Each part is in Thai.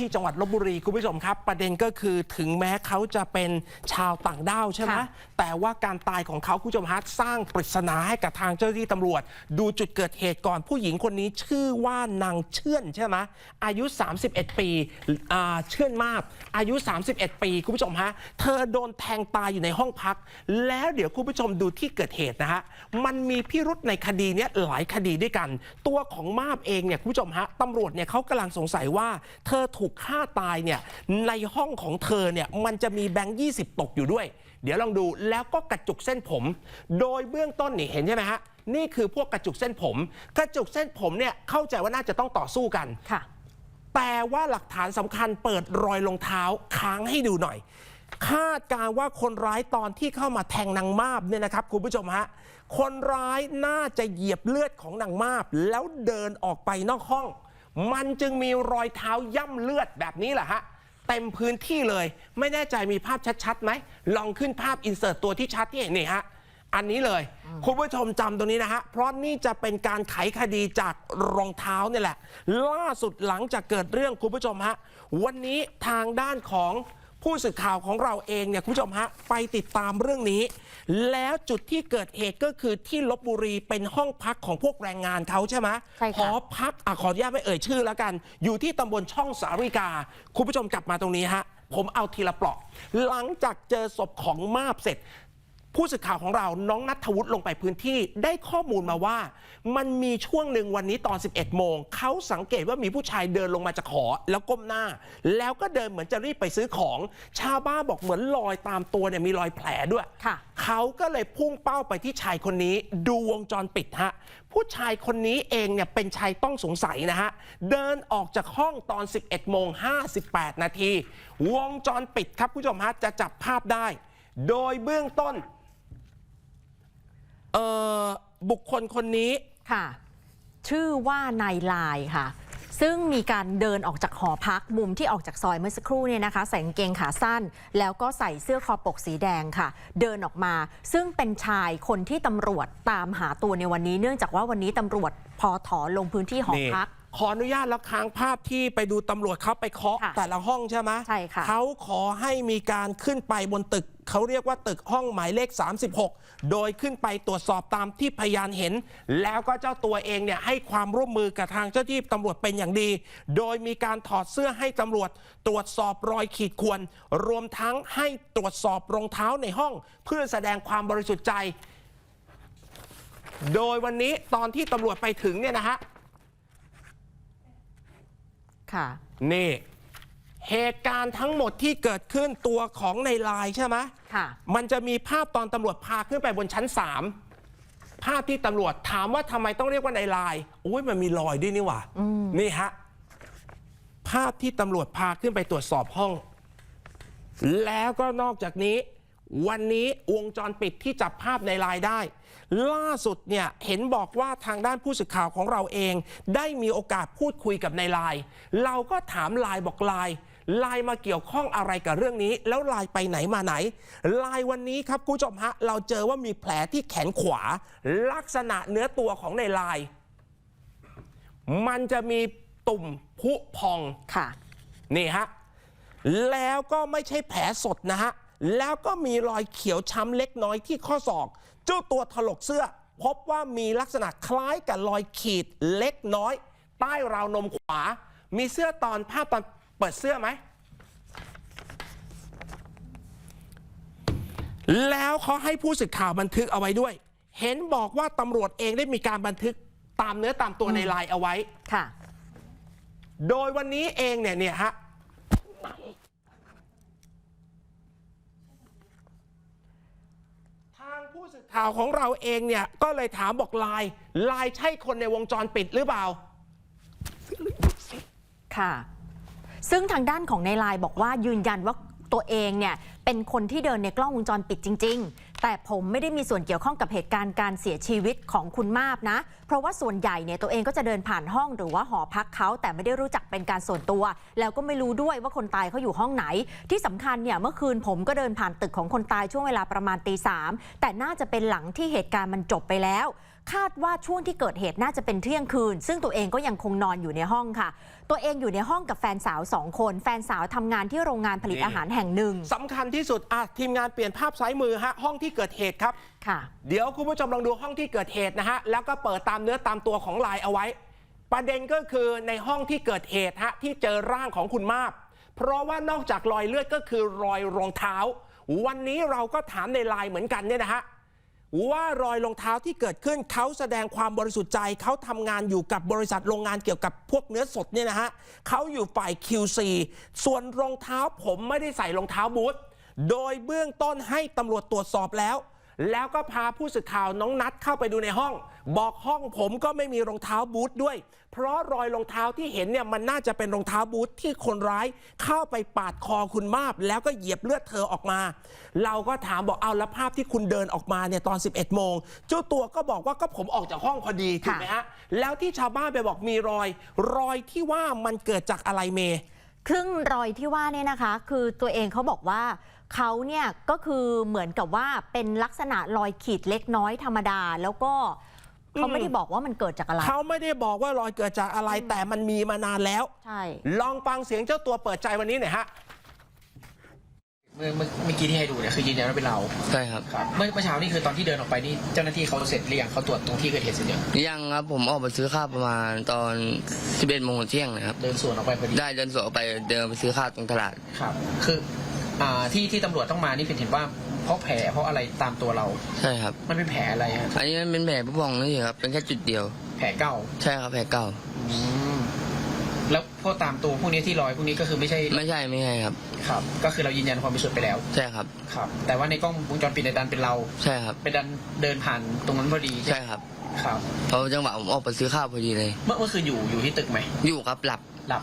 ที่จังหวัดลบบุรีคุณผู้ชมครับ ประเด็นก็คือถึงแม้เขาจะเป็นชาวต่างด้าวใช่ไหมค่ะแต่ว่าการตายของเขาคุณผู้ชมฮะสร้างปริศนาให้กับทางเจ้าหน้าที่ตำรวจ ดูจุดเกิดเหตุก่อนผู้หญิงคนนี้ชื่อว่านางเชื่อนใช่ไหมอายุ 31 ปีอ่าเชื่อนมาก อายุ 31 ปีคุณผู้ชมฮะเธอโดนแทงตายอยู่ในห้องพัก แล้วเดี๋ยวคุณผู้ชมดูที่เกิดเหตุนะฮะมันมีพิรุษในคดีเนี้ยหลายคดีด้วยกัน ตัวของมาบเองเนี่ยคุณผู้ชมฮะตำรวจเนี่ยเขากำลังสงสัยว่าเธอถูกฆ่าตายเนี่ยในห้องของเธอเนี่ยมันจะมีแบงค์20ตกอยู่ด้วย เดี๋ยวลองดูแล้วก็กระจุกเส้นผม โดยเบื้องต้นนี่เห็นใช่ไหมฮะนี่คือพวกกระจุกเส้นผม กระจุกเส้นผมเนี่ยเข้าใจว่าน่าจะต้องต่อสู้กันค่ะแต่ว่าหลักฐานสำคัญเปิดรอยรองเท้าค้างให้ดูหน่อย คาดการณ์ว่าคนร้ายตอนที่เข้ามาแทงนางมาบเนี่ยนะครับคุณผู้ชมฮะคนร้ายน่าจะเหยียบเลือดของนางมาบ แล้วเดินออกไปนอกห้อง มันจึงมีรอยเท้าย่ำเลือดแบบนี้แหละฮะเต็มพื้นที่เลย ไม่แน่ใจมีภาพชัดๆไหมลองขึ้นภาพอินเสิร์ตตัวที่ชัดที่เห็นนี่ฮะอันนี้เลย คุณผู้ชมจำตรงนี้นะฮะ เพราะนี่จะเป็นการไขคดีจากรองเท้านี่แหละ ล่าสุดหลังจากเกิดเรื่องคุณผู้ชมฮะ วันนี้ทางด้านของ ผู้สื่อข่าวของเราเองเนี่ยคุณผู้ชมฮะไปติดตามเรื่องนี้ แล้วจุดที่เกิดเหตุก็คือที่ลบบุรีเป็นห้องพักของพวกแรงงานเขาใช่ไหมใช่ค่ะ หอพักอะขออนุญาตไม่เอ่ยชื่อแล้วกัน อยู่ที่ตำบลช่องสาริกา คุณผู้ชมกลับมาตรงนี้ฮะ ผมเอาทีละเปลาะหลังจากเจอศพของมาบเสร็จ ผู้สื่อข่าวของเราน้องนัทวุฒิลงไปพื้นที่ได้ข้อมูลมาว่า มันมีช่วงหนึ่งวันนี้ตอน 11 โมง เขาสังเกตว่ามีผู้ชายเดินลงมาจากหอแล้วก้มหน้า แล้วก็เดินเหมือนจะรีบไปซื้อของ ชาวบ้านบอกเหมือนรอยตามตัวเนี่ยมีรอยแผลด้วยค่ะเขาก็เลยพุ่งเป้าไปที่ชายคนนี้ ดูวงจรปิดฮะผู้ชายคนนี้เองเนี่ยเป็นชายต้องสงสัยนะฮะ เดินออกจากห้องตอน 11 โมง 58 นาที วงจรปิดครับผู้ชมฮะจะจับภาพได้ โดยเบื้องต้น เอ่อบุคคลคนนี้ ค่ะ ชื่อว่านายลายค่ะ ซึ่งมีการเดินออกจากหอพักมุมที่ออกจากซอยเมื่อสักครู่เนี่ยนะคะใส่กางเกงขาสั้น แล้วก็ใส่เสื้อคอปกสีแดงค่ะ เดินออกมา ซึ่งเป็นชายคนที่ตำรวจตามหาตัวในวันนี้ เนื่องจากว่าวันนี้ตำรวจพอถอลงพื้นที่หอนี่ พัก ขออนุญาตแล้วค้างภาพที่ไปดูตำรวจเขาไปเคาะค่ะแต่ละห้องใช่ไหมใช่ค่ะ เขาขอให้มีการขึ้นไปบนตึก เขาเรียกว่าตึกห้องหมายเลข 36 โดยขึ้นไปตรวจสอบตามที่พยานเห็น แล้วก็เจ้าตัวเองเนี่ยให้ความร่วมมือกับทางเจ้าที่ตำรวจเป็นอย่างดี โดยมีการถอดเสื้อให้ตำรวจ ตรวจสอบรอยขีดข่วน รวมทั้งให้ตรวจสอบรองเท้าในห้อง เพื่อแสดงความบริสุทธิ์ใจ โดยวันนี้ตอนที่ตำรวจไปถึงเนี่ยนะฮะค่ะ นี่ เหตุการณ์ทั้งหมดที่เกิดขึ้นตัวของในไลน์ใช่ไหมค่ะ มันจะมีภาพตอนตำรวจพาขึ้นไปบนชั้น3ภาพที่ตำรวจถามว่าทำไมต้องเรียกว่าในไลน์โอ้ยมันมีรอยด้วยนี่หว่านี่ฮะภาพที่ตำรวจพาขึ้นไปตรวจสอบห้อง แล้วก็นอกจากนี้ วันนี้วงจรปิดที่จับภาพในไลน์ได้ ล่าสุดเนี่ยเห็นบอกว่าทางด้านผู้สื่อข่าวของเราเอง ได้มีโอกาสพูดคุยกับในไลน์เราก็ถามไลน์บอกไลน์ ไลน์มาเกี่ยวข้องอะไรกับเรื่องนี้ แล้วไลน์ไปไหนมาไหนไลน์วันนี้ครับคุณผู้ชมฮะเราเจอว่ามีแผลที่แขนขวา ลักษณะเนื้อตัวของในไลน์มันจะมีตุ่มพุพองค่ะ นี่ฮะแล้วก็ไม่ใช่แผลสดนะฮะแล้วก็มีรอยเขียวช้ำเล็กน้อยที่ข้อศอก เจ้าตัวถลกเสื้อ พบว่ามีลักษณะคล้ายกับรอยขีดเล็กน้อย ใต้ราวนมขวา มีเสื้อตอนภาพตอน เปิดเสื้อไหม แล้วเขาให้ผู้สื่อข่าวบันทึกเอาไว้ด้วย เห็นบอกว่าตำรวจเองได้มีการบันทึกตามเนื้อตามตัวในไลน์เอาไว้ ค่ะ โดยวันนี้เองเนี่ยเนี่ยฮะทางผู้สื่อข่าวของเราเองเนี่ย ก็เลยถามบอกไลน์ไลน์ใช่คนในวงจรปิดหรือเปล่า ค่ะ ซึ่งทางด้านของในไลน์บอกว่ายืนยันว่าตัวเองเนี่ยเป็นคนที่เดินในกล้องวงจรปิดจริง ๆ แต่ผมไม่ได้มีส่วนเกี่ยวข้องกับเหตุการณ์การเสียชีวิตของคุณมาบนะ เพราะว่าส่วนใหญ่เนี่ยตัวเองก็จะเดินผ่านห้องหรือว่าหอพักเขาแต่ไม่ได้รู้จักเป็นการส่วนตัว แล้วก็ไม่รู้ด้วยว่าคนตายเขาอยู่ห้องไหน ที่สำคัญเนี่ยเมื่อคืนผมก็เดินผ่านตึกของคนตายช่วงเวลาประมาณตีสามแต่น่าจะเป็นหลังที่เหตุการณ์มันจบไปแล้ว คาดว่าช่วงที่เกิดเหตุน่าจะเป็นเที่ยงคืน ซึ่งตัวเองก็ยังคงนอนอยู่ในห้องค่ะ ตัวเองอยู่ในห้องกับแฟนสาวสองคน แฟนสาวทำงานที่โรงงานผลิตนี่อาหารแห่งหนึ่งสำคัญที่สุดอะทีมงานเปลี่ยนภาพซ้ายมือฮะห้องที่เกิดเหตุครับค่ะ เดี๋ยวคุณผู้ชมลองดูห้องที่เกิดเหตุนะฮะแล้วก็เปิดตามเนื้อตามตัวของลายเอาไว้ ประเด็นก็คือในห้องที่เกิดเหตุฮะที่เจอร่างของคุณมาบเพราะว่านอกจากรอยเลือดก็คือรอยรองเท้า วันนี้เราก็ถามในไลน์เหมือนกันเนี่ยนะฮะ ว่ารอยรองเท้าที่เกิดขึ้นเขาแสดงความบริสุทธิ์ใจเขาทำงานอยู่กับบริษัทโรงงานเกี่ยวกับพวกเนื้อสดเนี่ยนะฮะเขาอยู่ฝ่าย QC ส่วนรองเท้าผมไม่ได้ใส่รองเท้าบูทโดยเบื้องต้นให้ตำรวจตรวจสอบแล้ว แล้วก็พาผู้สื่อข่าวน้องนัดเข้าไปดูในห้อง บอกห้องผมก็ไม่มีรองเท้าบูทด้วย เพราะรอยรองเท้าที่เห็นเนี่ยมันน่าจะเป็นรองเท้าบูทที่คนร้ายเข้าไปปาดคอคุณมาบ แล้วก็เหยียบเลือดเธอออกมา เราก็ถามบอกเอาแล้วภาพที่คุณเดินออกมาเนี่ยตอน 11 โมงเจ้าตัวก็บอกว่าก็ผมออกจากห้องพอดีถูกไหมฮะแล้วที่ชาวบ้านไปบอกมีรอย รอยที่ว่ามันเกิดจากอะไรเมครึ่งรอยที่ว่าเนี่ยนะคะ คือตัวเองเขาบอกว่า เขาเนี่ยก็คือเหมือนกับว่าเป็นลักษณะรอยขีดเล็กน้อยธรรมดา แล้วก็เขาไม่ได้บอกว่ามันเกิดจากอะไร เขาไม่ได้บอกว่ารอยเกิดจากอะไรแต่มันมีมานานแล้ว ใช่ ลองฟังเสียงเจ้าตัวเปิดใจวันนี้หน่อยฮะ เมื่อเมื่อเมื่อกี้ที่ให้ดูเนี่ยคือยืนยันว่าเป็นเราใช่ครับครับเมื่อเมื่อเช้านี่คือตอนที่เดินออกไปนี่เจ้าหน้าที่เขาเสร็จหรือยังเขาตรวจตรงที่เกิดเหตุเสร็จยังยังครับผมออกไปซื้อข้าวประมาณตอน 11โมงเที่ยงนะครับ เดินสวนออกไปพอดีได้เดินสวนออกไปเดินไปซื้อข้าวตรงตลาด ครับ คือ อ่าที่ที่ตำรวจต้องมานี่เป็นเห็นว่าเพราะแผลเพราะอะไรตามตัวเรา ใช่ครับ มันเป็นแผลอะไรฮะอันนี้มันเป็นแผลผู้พองนี่ครับ เป็นแค่จุดเดียว แผลเก่าใช่ครับแผลเก่า อืมแล้วพวกตามตัวพวกนี้ที่รอยพวกนี้ก็คือไม่ใช่ไม่ใช่ไม่ใช่ครับ ครับ ก็คือเรายืนยันความบริสุทธิ์ไปแล้ว ใช่ครับ ครับ แต่ว่าในกล้องวงจรปิดในยดันเป็นเราใช่ครับ เป็นดันเดินผ่านตรงนั้นพอดีใช่ครับครับ เพราะจังหวะผมออกไปซื้อข้าวพอดีเลย เมื่อเมื่อคืนอยู่อยู่ที่ตึกไหมอยู่ครับหลับหลับ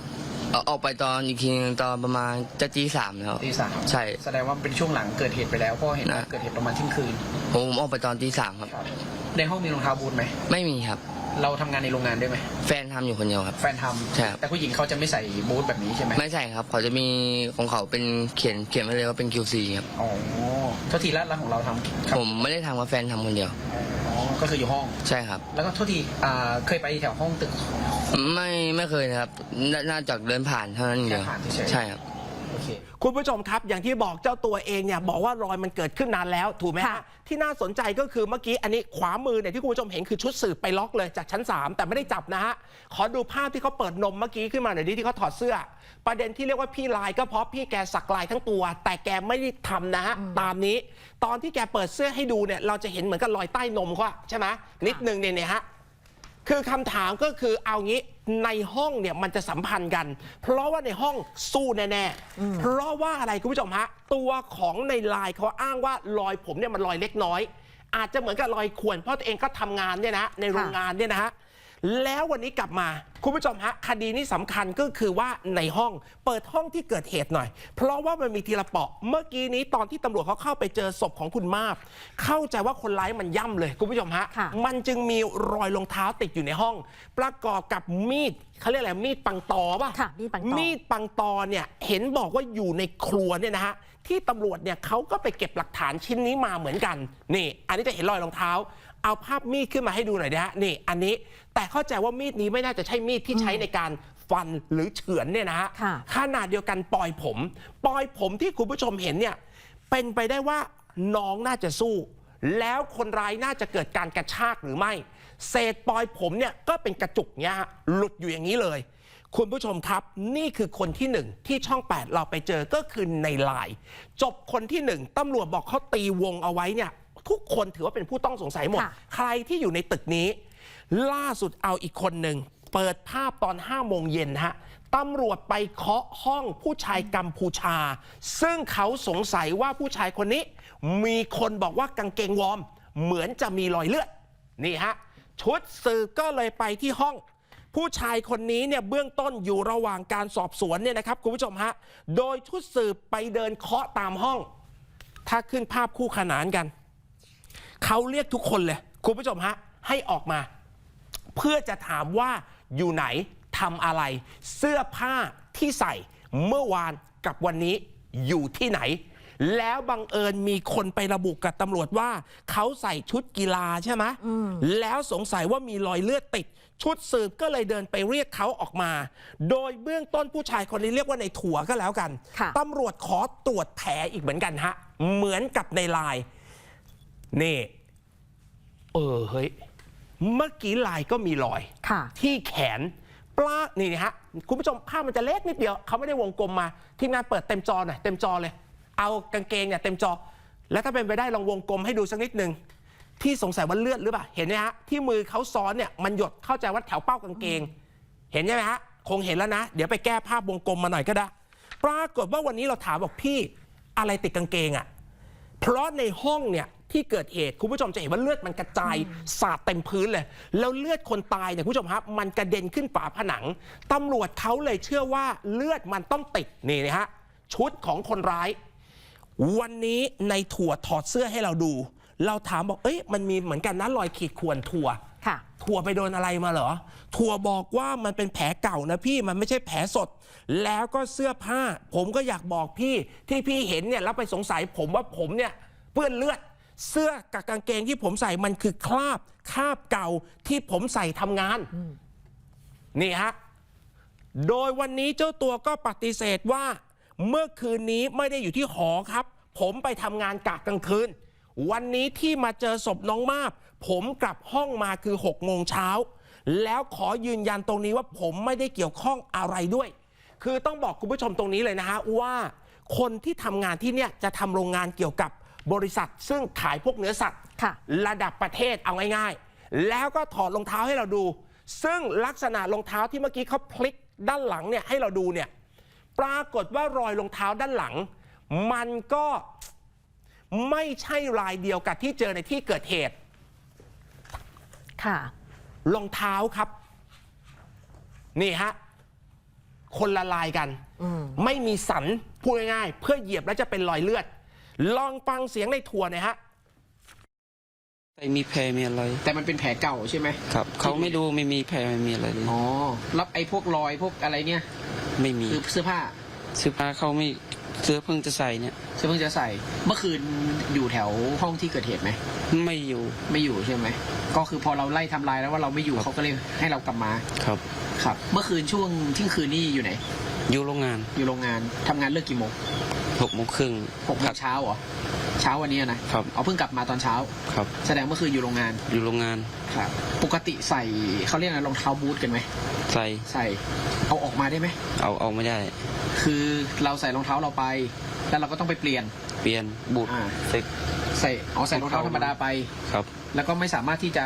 เอาออกไปตอนอีกทีนึงตอนประมาณจะจีสามแล้ว ตีสามใช่ แสดงว่าเป็นช่วงหลังเกิดเหตุไปแล้วเพราะเห็นว่านะเกิดเหตุประมาณเที่ยงคืนผมผมออกไปตอนตีสามครับ ครับ ในห้องมีรองเท้าบูทไหม ไม่มีครับ เราทำงานในโรงงานด้วยไหม แฟนทำอยู่คนเดียวครับ แฟนทำใช่ครับ แต่ผู้หญิงเขาจะไม่ใส่บูทแบบนี้ใช่ไหมไม่ใช่ครับ เขาจะมีของเขาเป็นเขียนเขียนไว้เลยว่าเป็น QC ครับ อ๋อโทษทีแล้วแล้วของเราทำครับผมไม่ได้ทำกับแฟนทำคนเดียว อ๋อก็คืออยู่ห้อง ใช่ครับ แล้วก็โทษทีอ่าเคยไปแถวห้องตึก ไม่ไม่เคยนะครับนน่าจะเดินผ่านเท่านั้นเดียวแค่ผ่านเฉยๆ ใช่ครับ โอเค คุณผู้ชมครับอย่างที่บอกเจ้าตัวเองเนี่ยบอกว่ารอยมันเกิดขึ้นนานแล้วถูกไหมฮะค่ะ ที่น่าสนใจก็คือเมื่อกี้อันนี้ขวามือเนี่ยที่คุณผู้ชมเห็นคือชุดสืบไปล็อกเลยจากชั้น 3 แต่ไม่ได้จับนะฮะขอดูภาพที่เขาเปิดนมเมื่อกี้ขึ้นมาหน่อยดิที่เขาถอดเสื้อ ประเด็นที่เรียกว่าพี่ลายก็เพราะพี่แกสักลายทั้งตัว แต่แกไม่ได้ทำนะฮะตามนี้ ตอนที่แกเปิดเสื้อให้ดูเนี่ยเราจะเห็นเหมือนกับรอยใต้นมเขาอะใช่ไหมนิดนึงเนี่ยเนี่ยฮะ คือคำถามก็คือเอางี้ในห้องเนี่ยมันจะสัมพันธ์กัน เพราะว่าในห้องสู้แน่ๆ เพราะว่าอะไรคุณผู้ชมฮะ ตัวของในไลน์เขาอ้างว่ารอยผมเนี่ยมันรอยเล็กน้อย อาจจะเหมือนกับรอยข่วนเพราะตัวเองก็ทำงานเนี่ยนะในโรงงานเนี่ยนะฮะ แล้ววันนี้กลับมา คุณผู้ชมฮะคดีนี้สำคัญก็คือว่าในห้องเปิดห้องที่เกิดเหตุหน่อย เพราะว่ามันมีทีละเปาะ เมื่อกี้นี้ตอนที่ตำรวจเขาเข้าไปเจอศพของคุณมาบ เข้าใจว่าคนร้ายมันย่ำเลย คุณผู้ชมฮะค่ะมันจึงมีรอยรองเท้าติดอยู่ในห้อง ประกอบกับมีดเขาเรียกอะไรมีดปังตอป่ะค่ะมีดปังตอมีดปังตอเนี่ยเห็นบอกว่าอยู่ในครัวเนี่ยนะฮะที่ตำรวจเนี่ยเขาก็ไปเก็บหลักฐานชิ้นนี้มาเหมือนกันนี่ อันนี้จะเห็นรอยรองเท้า เอาภาพมีดขึ้นมาให้ดูหน่อยนะฮะนี่อันนี้แต่เข้าใจว่ามีดนี้ไม่น่าจะใช่มีดที่ใช้ในการฟันหรือเฉือนเนี่ยนะฮะค่ะ ขนาดเดียวกันปลอยผม ปลอยผมที่คุณผู้ชมเห็นเนี่ยเป็นไปได้ว่าน้องน่าจะสู้ แล้วคนร้ายน่าจะเกิดการกระชากหรือไม่ เศษปลอยผมเนี่ยก็เป็นกระจุกเนี่ยฮะหลุดอยู่อย่างนี้เลย คุณผู้ชมครับ นี่คือคนที่หนึ่งที่ช่อง 8 เราไปเจอก็คือในไลน์จบคนที่หนึ่งตำรวจบอกเขาตีวงเอาไว้เนี่ย ทุกคนถือว่าเป็นผู้ต้องสงสัยหมด ค่ะ ใครที่อยู่ในตึกนี้ ล่าสุดเอาอีกคนหนึ่ง เปิดภาพตอน5โมงเย็นฮะตำรวจไปเคาะห้องผู้ชายกัมพูชา ซึ่งเขาสงสัยว่าผู้ชายคนนี้ มีคนบอกว่ากางเกงวอร์ม เหมือนจะมีรอยเลือด นี่ฮะ ชุดสืบก็เลยไปที่ห้อง ผู้ชายคนนี้เนี่ยเบื้องต้นอยู่ระหว่างการสอบสวนเนี่ยนะครับคุณผู้ชมฮะ โดยชุดสืบไปเดินเคาะตามห้อง ถ้าขึ้นภาพคู่ขนานกัน เขาเรียกทุกคนเลย คุณผู้ชมฮะ ให้ออกมา เพื่อจะถามว่าอยู่ไหนทำอะไร เสื้อผ้าที่ใส่เมื่อวานกับวันนี้อยู่ที่ไหน แล้วบังเอิญมีคนไประบุกับตำรวจว่า เขาใส่ชุดกีฬาใช่ไหมแล้วสงสัยว่ามีรอยเลือดติด ชุดสืบก็เลยเดินไปเรียกเขาออกมา โดยเบื้องต้นผู้ชายคนนี้เรียกว่าในถั่วก็แล้วกันค่ะตำรวจขอตรวจแผลอีกเหมือนกันฮะ เหมือนกับในไลน์ นี่ เออเฮ้ย เมื่อกี้ลายก็มีรอย ค่ะ ที่แขนปลานี่นะฮะ คุณผู้ชมภาพมันจะเล็กนิดเดียว เขาไม่ได้วงกลมมา ทีมงานเปิดเต็มจอหน่อย เต็มจอเลย เอากางเกงเนี่ยเต็มจอ แล้วถ้าเป็นไปได้ลองวงกลมให้ดูสักนิดหนึ่งที่สงสัยว่าเลือดหรือเปล่า เห็นไหมฮะ ที่มือเขาซ้อนเนี่ยมันหยดเข้าใจว่าแถวเป้ากางเกง เห็นใช่ไหมฮะ คงเห็นแล้วนะ เดี๋ยวไปแก้ภาพวงกลมมาหน่อยก็ได้ ปรากฏว่าวันนี้เราถามบอกพี่ อะไรติดกางเกงอะเพราะในห้องเนี่ย ที่เกิดเหตุคุณผู้ชมจะเห็นว่าเลือดมันกระจายสาดเต็มพื้นเลย แล้วเลือดคนตายเนี่ยคุณผู้ชมครับมันกระเด็นขึ้นฝาผนังตำรวจเขาเลยเชื่อว่าเลือดมันต้องติดนี่นะฮะชุดของคนร้าย วันนี้ในถั่วถอดเสื้อให้เราดู เราถามบอกเอ้ยมันมีเหมือนกันนะรอยขีดข่วนถั่วค่ะถั่วไปโดนอะไรมาเหรอ ถั่วบอกว่ามันเป็นแผลเก่านะพี่มันไม่ใช่แผลสด แล้วก็เสื้อผ้า ผมก็อยากบอกพี่ที่พี่เห็นเนี่ยแล้วไปสงสัยผมว่าผมเนี่ยเปื้อนเลือด เสื้อกับกางเกงที่ผมใส่มันคือคราบคราบเก่าที่ผมใส่ทำงานนี่ฮะโดยวันนี้เจ้าตัวก็ปฏิเสธว่า เมื่อคืนนี้ไม่ได้อยู่ที่หอครับ ผมไปทำงานกะกลางคืน วันนี้ที่มาเจอศพน้องมาบผมกลับห้องมาคือ6โมงเช้า แล้วขอยืนยันตรงนี้ว่าผมไม่ได้เกี่ยวข้องอะไรด้วย คือต้องบอกคุณผู้ชมตรงนี้เลยนะฮะว่า คนที่ทำงานที่เนี่ยจะทำโรงงานเกี่ยวกับ บริษัทซึ่งขายพวกเนื้อสัตว์ค่ะ ระดับประเทศเอาง่ายๆ แล้วก็ถอดรองเท้าให้เราดู ซึ่งลักษณะรองเท้าที่เมื่อกี้เขาพลิกด้านหลังเนี่ยให้เราดูเนี่ยปรากฏว่ารอยรองเท้าด้านหลัง มันก็ไม่ใช่รายเดียวกับที่เจอในที่เกิดเหตุ ค่ะ รองเท้าครับ นี่ฮะ คนละลายกัน ไม่มีสันพูดง่ายๆ เพื่อเหยียบแล้วจะเป็นรอยเลือด ลองฟังเสียงในทัวร์หน่อยฮะไม่มีแผลมีอะไร แต่มันเป็นแผลเก่าใช่ไหมครับเขาไม่ดูไม่มีแผลไม่มีอะไรเลยอ๋อแล้วไอ้พวกรอยพวกอะไรเนี่ย ไม่มีคือเสื้อผ้าเสื้อผ้าเขาไม่เสื้อเพิ่งจะใส่เนี่ยเสื้อเพิ่งจะใส่ เมื่อคืนอยู่แถวห้องที่เกิดเหตุไหมไม่อยู่ไม่อยู่ใช่ไหมก็คือพอเราไล่ทำลายแล้วว่าเราไม่อยู่ครับเขาก็เลยให้เรากลับมาครับครับ เมื่อคืนช่วงเที่ยงคืนนี่อยู่ไหน อยู่โรงงานอยู่โรงงานทำงานเลิกกี่โมง หกโมงครึ่งหกโมงเช้าเหรอเช้าวันนี้นะครับเอาเพิ่งกลับมาตอนเช้าครับ แสดงเมื่อคืนอยู่โรงงานอยู่โรงงานครับปกติใส่เขาเรียกอะไรรองเท้าบูทกันไหมใส่ใส่เอาออกมาได้ไหมเอาเอาไม่ได้ คือเราใส่รองเท้าเราไป แล้วเราก็ต้องไปเปลี่ยนเปลี่ยนบูทอ่าเซ็กใส่เอาใส่รองเท้าธรรมดาไปครับ แล้วก็ไม่สามารถที่จะ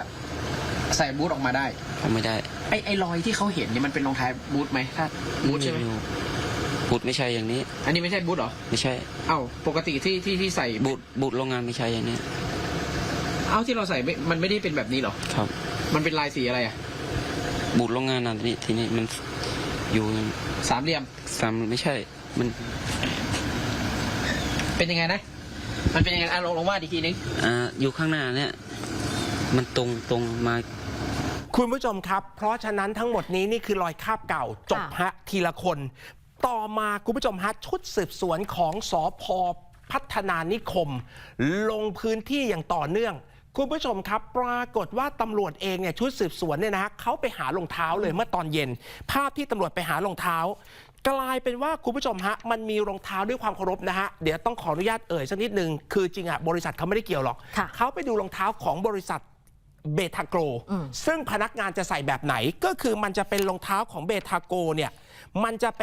ใส่บูทออกมาได้เอาไม่ได้ไอ้ไอ้รอยที่เขาเห็นเนี่ยมันเป็นรองเท้าบูทไหมถ้าบูทใช่ไหมรู้ บูทไม่ใช่อย่างนี้ อันนี้ไม่ใช่บูทเหรอ ไม่ใช่ เอ้าปกติที่ที่ที่ใส่บูทบูทโรงงานไม่ใช่อย่างนี้ เอ้าที่เราใส่ไม่มันไม่ได้เป็นแบบนี้เหรอ ครับ มันเป็นลายสีอะไรอะ บูทโรงงานนะทีนี้ทีนี้มันอยู่สามเหลี่ยมสามไม่ใช่ มัน เป็นยังไงนะ มันเป็นยังไงอะลองลองวาดอีกทีนึงอ่าอยู่ข้างหน้าเนี่ย มันตรงตรงมาคุณผู้ชมครับ เพราะฉะนั้นทั้งหมดนี้นี่คือรอยคราบเก่าจบฮะทีละคน ต่อมาคุณผู้ชมฮะชุดสืบสวนของสอพพัฒนานิคม ลงพื้นที่อย่างต่อเนื่อง คุณผู้ชมครับ ปรากฏว่าตำรวจเองเนี่ยชุดสืบสวนเนี่ยนะฮะเขาไปหารองเท้าเลยเมื่อตอนเย็น ภาพที่ตำรวจไปหารองเท้า กลายเป็นว่าคุณผู้ชมฮะมันมีรองเท้าด้วยความเคารพนะฮะเดี๋ยวต้องขออนุญาตเอ่ยสักนิดนึงคือจริงอะบริษัทเขาไม่ได้เกี่ยวหรอกค่ะเขาไปดูรองเท้าของบริษัทเบทาโกรอืมซึ่งพนักงานจะใส่แบบไหนก็คือมันจะเป็นรองเท้าของเบทาโกเนี่ยมันจะเป็น